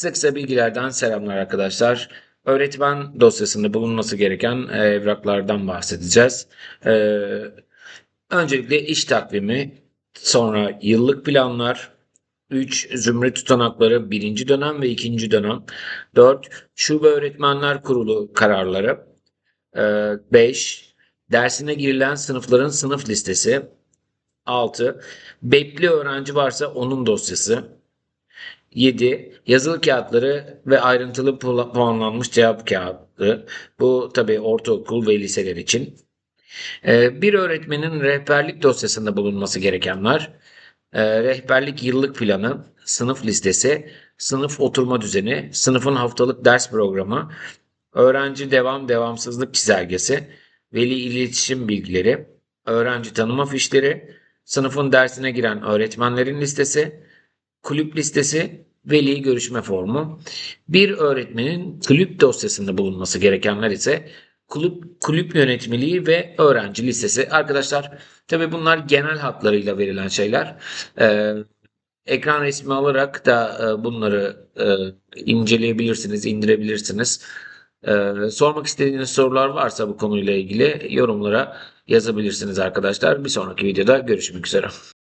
Kısa bilgilerden selamlar arkadaşlar. Öğretmen dosyasında bulunması gereken e, evraklardan bahsedeceğiz. Ee, öncelikle iş takvimi, sonra yıllık planlar, 3 zümre tutanakları birinci dönem ve ikinci dönem, 4 şube öğretmenler kurulu kararları, 5 dersine girilen sınıfların sınıf listesi, 6 bekli öğrenci varsa onun dosyası, 7. Yazılı kağıtları ve ayrıntılı pu- puanlanmış cevap kağıdı. Bu tabii ortaokul ve liseler için. Ee, bir öğretmenin rehberlik dosyasında bulunması gerekenler. e, rehberlik yıllık planı, sınıf listesi, sınıf oturma düzeni, sınıfın haftalık ders programı, öğrenci devam devamsızlık çizelgesi, veli iletişim bilgileri, öğrenci tanıma fişleri, sınıfın dersine giren öğretmenlerin listesi, kulüp listesi, veli görüşme formu. Bir öğretmenin kulüp dosyasında bulunması gerekenler ise kulüp, kulüp yönetmeliği ve öğrenci listesi. Arkadaşlar tabi bunlar genel hatlarıyla verilen şeyler. Ee, ekran resmi alarak da e, bunları e, inceleyebilirsiniz, indirebilirsiniz. Ee, sormak istediğiniz sorular varsa bu konuyla ilgili yorumlara yazabilirsiniz arkadaşlar. Bir sonraki videoda görüşmek üzere.